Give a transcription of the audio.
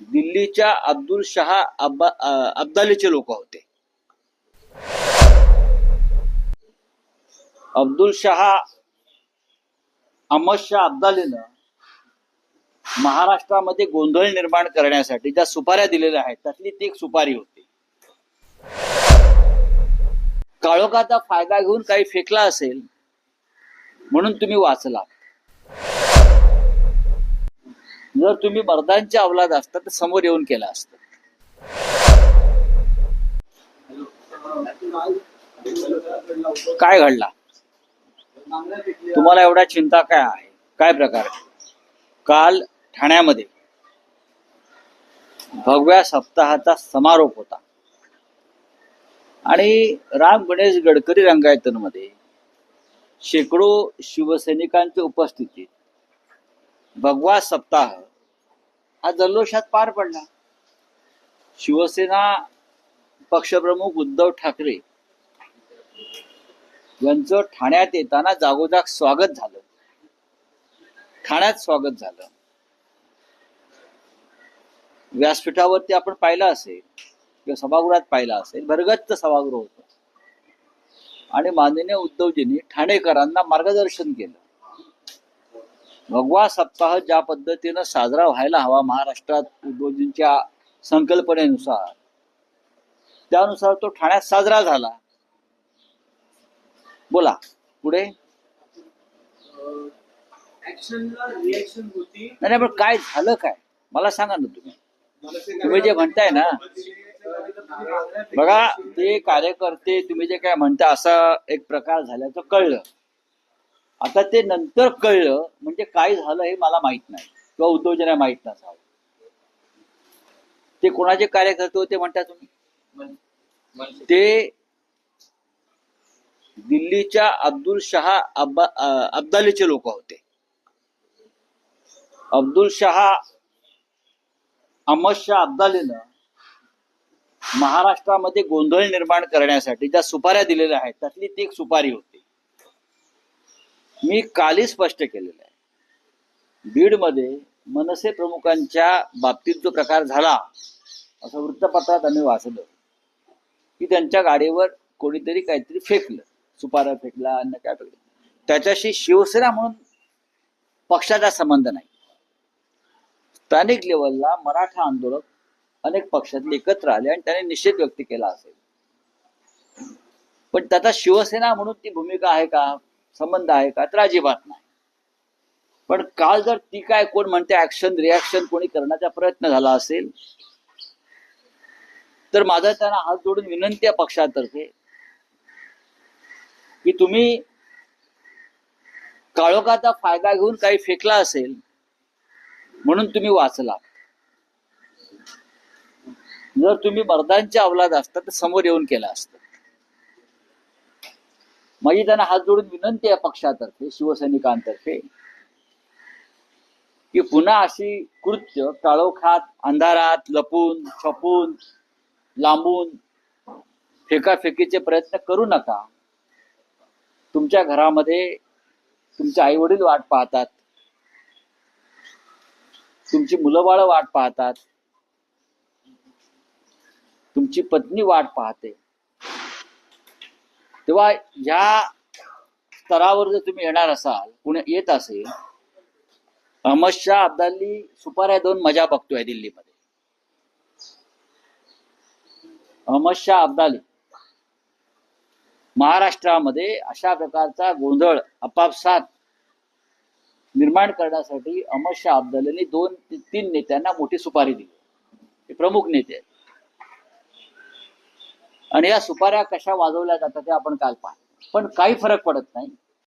दिल्लीच्या अब्दुल शहा अब्बा अब्दालीचे लोक होते. अब्दुल शहा अहमद शाह अब्दालीनं महाराष्ट्रामध्ये गोंधळ निर्माण करण्यासाठी ज्या सुपाऱ्या दिलेल्या आहेत त्यातली ती एक सुपारी होती. काळोखाचा फायदा घेऊन काही फेकला असेल म्हणून तुम्ही वाचला. जर तुम्ही मर्दांच्या अवलाद असता तर समोर येऊन केलं असतं. काय घडला? तुम्हाला एवढा चिंता काय आहे? काय प्रकार? काल ठाण्यामध्ये भगव्या सप्ताहाचा समारोप होता. आणि राम गणेश गडकरी रंगायतनमध्ये शेकडो शिवसैनिकांच्या उपस्थितीत भगवा सप्ताह हा. जल्लोषात पार पडला. शिवसेना पक्षप्रमुख उद्धव ठाकरे यांचं ठाण्यात येताना जागोजाग स्वागत झालं. ठाण्यात स्वागत झालं. व्यासपीठावरती आपण पाहिलं असेल किंवा सभागृहात पाहिलं असेल भरगच्च सभागृह होत. आणि माननीय उद्धवजींनी ठाणेकरांना मार्गदर्शन केलं. भगवा सप्ताह ज्या पद्धतीनं साजरा व्हायला हवा महाराष्ट्रात उद्धवजींच्या संकल्पनेनुसार. त्यानुसार तो ठाण्यात साजरा झाला. बोला पुढे? नाही, पण काय झालं काय? मला सांगा ना तुम्ही. तुम्ही जे म्हणताय ना बघा ते कार्यकर्ते तुम्ही जे काय म्हणता असा एक प्रकार झाल्याचं कळलं. आता ते नंतर कळलं म्हणजे काय झालं हे मला माहीत नाही. किंवा उद्योजना माहीत नसावं. ते कोणाचे कार्यकर्ते होते म्हणता तुम्ही? ते दिल्लीच्या अब्दुल शहा अब्बा अब्दालीचे लोक होते. अब्दुल शहा अहमद शाह अब्दालीनं महाराष्ट्रामध्ये गोंधळ निर्माण करण्यासाठी ज्या सुपाऱ्या दिलेल्या आहेत त्यातली ती एक सुपारी होती. मी कालही स्पष्ट केलेलं आहे. बीडमध्ये मनसे प्रमुखांच्या बाबतीत जो प्रकार झाला असं वृत्तपत्रात आम्ही वाचलं. की त्यांच्या गाडीवर कोणीतरी काहीतरी फेकलं सुपारा फेकला अन्य काय फेकलं. त्याच्याशी शिवसेना म्हणून पक्षाचा संबंध नाही. स्थानिक लेवलला मराठा आंदोलक अनेक पक्षातले एकत्र आले आणि त्याने निषेध व्यक्त केला असेल. पण त्याचा शिवसेना म्हणून ती भूमिका आहे का? संबंध आहे का? तर अजिबात नाही. पण काल जर ती काय कोण म्हणते ऍक्शन रिॲक्शन कोणी करण्याचा प्रयत्न झाला असेल तर माझा त्यांना हात जोडून विनंती आहे पक्षातर्फे की तुम्ही काळोखाचा फायदा घेऊन काही फेकला असेल म्हणून तुम्ही वाचला. जर तुम्ही मर्दांच्या अवलाद असता तर समोर येऊन केला असतं. माझी त्यांना हात जोडून विनंती आहे पक्षातर्फे शिवसैनिकांतर्फे. की पुन्हा अशी कृत्य काळोखात अंधारात लपून छपून लांबून फेकाफेकीचे प्रयत्न करू नका. तुमच्या घरामध्ये तुमचे आई वडील वाट पाहतात. तुमची मुलं बाळ वाट पाहतात. तुमची पत्नी वाट पाहते. तेव्हा या स्तरावर जर तुम्ही येणार असाल पुणे येत असेल अहमद शाह अब्दाली सुपाऱ्या दोन मजा बघतोय दिल्लीमध्ये. अहमद शाह अब्दाली. महाराष्ट्रामध्ये अशा प्रकारचा गोंधळ आपापसात निर्माण करण्यासाठी अहमद शाह अब्दालीने दोन तीन नेत्यांना मोठी सुपारी दिली. हे प्रमुख नेते आहेत. आणि या सुपाऱ्या कशा वाजवल्या जातात ते आपण काल पाहिलं. पण काही फरक पडत नाही.